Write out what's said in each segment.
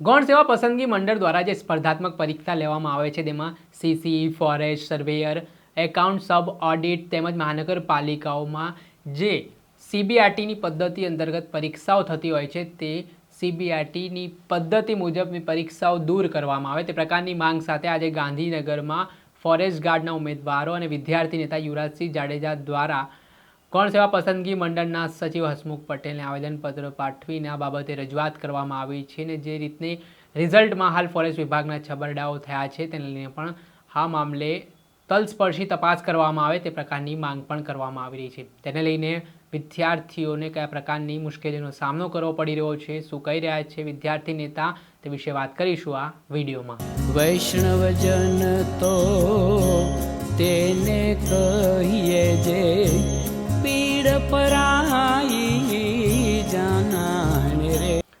ગૌણ સેવા પસંદગી મંડળ દ્વારા જે સ્પર્ધાત્મક પરીક્ષા લેવામાં આવે છે, તેમાં CC forest, surveyor, account sub audit તેમજ મહાનગરપાલિકાઓમાં જે સીબીઆરટીની પદ્ધતિ અંતર્ગત પરીક્ષાઓ થતી હોય છે, તે સીબીઆરટીની પદ્ધતિ મુજબની પરીક્ષાઓ દૂર કરવામાં આવે. તે પ્રકારની માંગ સાથે આજે ગાંધીનગરમાં ફોરેસ્ટ ગાર્ડના ઉમેદવારો અને વિદ્યાર્થી નેતા યુવરાજસિંહ જાડેજા દ્વારા ગૌણ સેવા પસંદગી મંડળના સચિવ હસમુખ પટેલને આવેદનપત્ર પાઠવીને આ બાબતે રજૂઆત કરવામાં આવી છે અને જે રીતની રિઝલ્ટમાં હાલ ફોરેસ્ટ વિભાગના છબરડાઓ થયા છે તેને લઈને પણ આ મામલે તલસ્પર્શી તપાસ કરવામાં આવે તે પ્રકારની માંગ પણ કરવામાં આવી રહી છે. તેને લઈને વિદ્યાર્થીઓને કયા પ્રકારની મુશ્કેલીનો સામનો કરવો પડી રહ્યો છે, શું કહી રહ્યા છે વિદ્યાર્થી નેતા તે વિશે વાત કરીશું આ વિડીયોમાં. વૈષ્ણવજન તો તેને કહીએ જે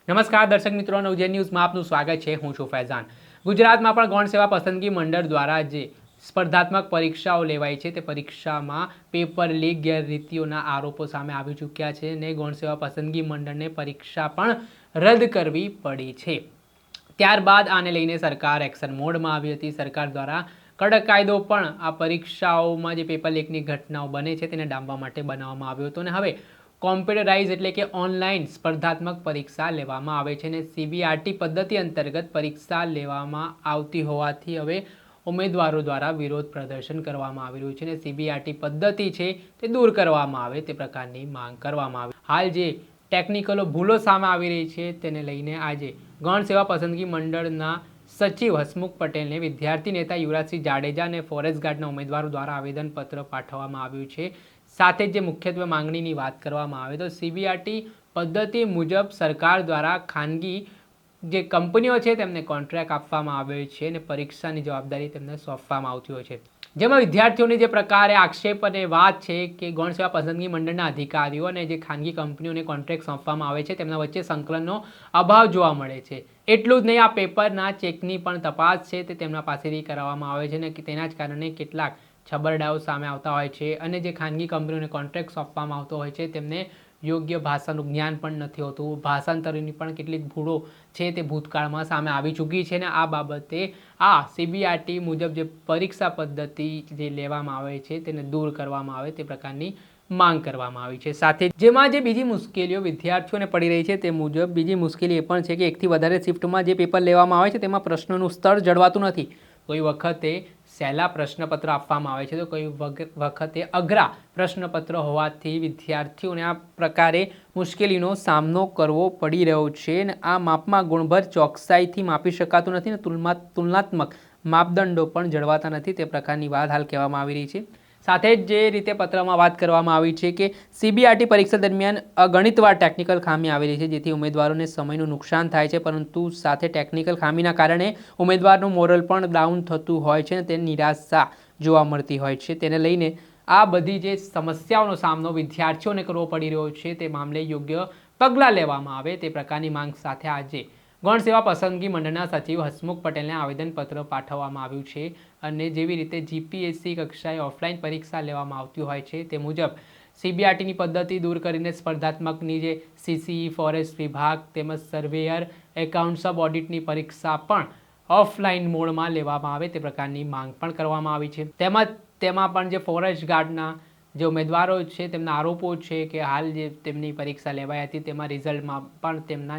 નમસ્કાર, દર્શક મિત્રો નવજે ન્યૂઝમાં આપનું સ્વાગત છે. હું છું ફૈઝાન. ગુજરાતમાં પણ ગૌણ સેવા પસંદગી મંડળ દ્વારા જે સ્પર્ધાત્મક પરીક્ષાઓ લેવાય છે, તે પરીક્ષામાં પેપર લીક, ગેરરીતિઓના આરોપો સામે આવી ચૂક્યા છે અને ગૌણ સેવા પસંદગી મંડળને પરીક્ષા પણ રદ કરવી પડી છે. ત્યારબાદ આને લઈને સરકાર એક્શન મોડમાં આવી હતી. સરકાર દ્વારા કડક કાયદો પણ આ પરીક્ષાઓમાં જે પેપર લીકની ઘટનાઓ બને છે તેને ડામવા માટે બનાવવામાં આવ્યો હતો અને હવે કોમ્પ્યુટરાઇઝ એટલે કે ઓનલાઈન સ્પર્ધાત્મક પરીક્ષા લેવામાં આવે છે અને સીબીઆરટી પદ્ધતિ અંતર્ગત પરીક્ષા લેવામાં આવતી હોવાથી હવે ઉમેદવારો દ્વારા વિરોધ પ્રદર્શન કરવામાં આવી રહ્યું છે અને સીબીઆરટી પદ્ધતિ છે તે દૂર કરવામાં આવે તે પ્રકારની માંગ કરવામાં આવે. હાલ જે ટેકનિકલો ભૂલો સામે આવી રહી છે તેને લઈને આજે ગણ સેવા પસંદગી મંડળના સચિવ હસમુખ પટેલને વિદ્યાર્થી નેતા યુવરાજસિંહ જાડેજા અને ફોરેસ્ટ ગાર્ડના ઉમેદવારો દ્વારા આવેદનપત્ર પાઠવવામાં આવ્યું છે. સાથે જ મુખ્યત્વે માંગણીની વાત કરવામાં આવે તો સીબીઆરટી પદ્ધતિ મુજબ સરકાર દ્વારા ખાનગી જે કંપનીઓ છે તેમને કોન્ટ્રાક્ટ આપવામાં આવ્યો છે અને પરીક્ષાની જવાબદારી તેમને સોંપવામાં આવતી હોય છે. જેમાં વિદ્યાર્થીઓની જે પ્રકારે આક્ષેપ અને વાત છે કે ગૌણ સેવા પસંદગી મંડળના અધિકારીઓ અને જે ખાનગી કંપનીઓને કોન્ટ્રાક્ટ સોંપવામાં આવે છે, તેમના વચ્ચે સંકલનનો અભાવ જોવા મળે છે. એટલું જ નહીં, આ પેપરના ચેકની પણ તપાસ છે, તે તેમના પાસેથી કરાવવામાં આવે છે અને તેના જ કારણે કેટલાક છબરડાઓ સામે આવતા હોય છે અને જે ખાનગી કંપનીઓને કોન્ટ્રાક્ટ સોંપવામાં આવતો હોય છે, તેમને યોગ્ય ભાષાનું જ્ઞાન પણ નથી હોતું. ભાષાંતરની પણ કેટલીક ભૂલો છે તે ભૂતકાળમાં સામે આવી ચૂકી છે ને આ બાબતે આ સીબીઆરટી મુજબ જે પરીક્ષા પદ્ધતિ જે લેવામાં આવે છે તેને દૂર કરવામાં આવે તે પ્રકારની માંગ કરવામાં આવી છે. સાથે જેમાં જે બીજી મુશ્કેલીઓ વિદ્યાર્થીઓને પડી રહી છે તે મુજબ બીજી મુશ્કેલી એ પણ છે કે એકથી વધારે શિફ્ટમાં જે પેપર લેવામાં આવે છે તેમાં પ્રશ્નોનું સ્તર જળવાતું નથી. કોઈ વખતે સહેલા પ્રશ્નપત્ર આપવામાં આવે છે. તો કોઈ વખતે અઘરા પ્રશ્નપત્ર હોવાથી વિદ્યાર્થીઓને આ પ્રકારે મુશ્કેલીનો સામનો કરવો પડી રહ્યો છે અને આ માપમાં ગુણભર ચોકસાઈથી માપી શકાતું નથી અને તુલના તુલનાત્મક માપદંડો પણ જળવાતા નથી. તે પ્રકારની વાત હાલ કહેવામાં આવી રહી છે. સાથે જ જે રીતે પત્રમાં વાત કરવામાં આવી છે કે સીબીઆરટી પરીક્ષા દરમિયાન અગણિતવાર ટેકનિકલ ખામી આવેલી છે, જેથી ઉમેદવારોને સમયનું નુકસાન થાય છે, પરંતુ સાથે ટેકનિકલ ખામીના કારણે ઉમેદવારનું મોરલ પણ ડાઉન થતું હોય છે અને તેને નિરાશા જોવા મળતી હોય છે. તેને લઈને આ બધી જે સમસ્યાઓનો સામનો વિદ્યાર્થીઓને કરવો પડી રહ્યો છે, તે મામલે યોગ્ય પગલાં લેવામાં આવે તે પ્રકારની માંગ સાથે આજે ગૌણ સેવા પસંદગી મંડળના સચિવ હસમુખ પટેલને આવેદનપત્ર પાઠવવામાં આવ્યું છે અને જેવી રીતે જીપીએસસી કક્ષાએ ઓફલાઈન પરીક્ષા લેવામાં આવતી હોય છે તે મુજબ સીબીઆરટીની પદ્ધતિ દૂર કરીને સ્પર્ધાત્મકની જે સીસી ફોરેસ્ટ વિભાગ તેમજ સર્વેયર એકાઉન્ટ સબ ઓડિટની પરીક્ષા પણ ઓફલાઈન મોડમાં લેવામાં આવે તે પ્રકારની માંગ પણ કરવામાં આવી છે. તેમજ તેમાં પણ જે ફોરેસ્ટ ગાર્ડના જે ઉમેદવારો છે તેમના આરોપો છે કે હાલ જે તેમની પરીક્ષા લેવાઈ હતી તેમાં રિઝલ્ટમાં પણ તેમના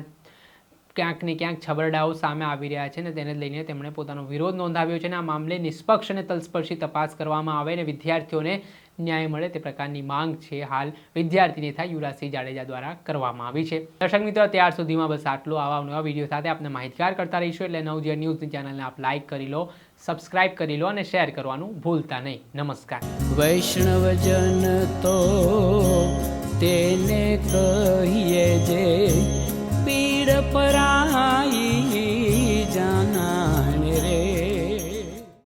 ક્યાંક ને ક્યાંક છબરડાઓ સામે આવી રહ્યા છે ને તેને લઈને તેમણે પોતાનો વિરોધ નોંધાવ્યો છે અને આ મામલે નિષ્પક્ષ અને તલસ્પર્શી તપાસ કરવામાં આવે અને વિદ્યાર્થીઓને ન્યાય મળે તે પ્રકારની માંગ છે હાલ વિદ્યાર્થી નેતા યુવરાજસિંહ જાડેજા દ્વારા કરવામાં આવી છે. દર્શક મિત્રો, ત્યાર સુધીમાં બસ આટલું. આવા નવા વીડિયો સાથે આપણે માહિતગાર કરતા રહીશું એટલે નવજીવન ન્યૂઝની ચેનલને આપ લાઇક કરી લો, સબસ્ક્રાઇબ કરી લો અને શેર કરવાનું ભૂલતા નહીં. નમસ્કાર. વૈષ્ણવજન તો તેને કહીએ જે પીડ પરાઈ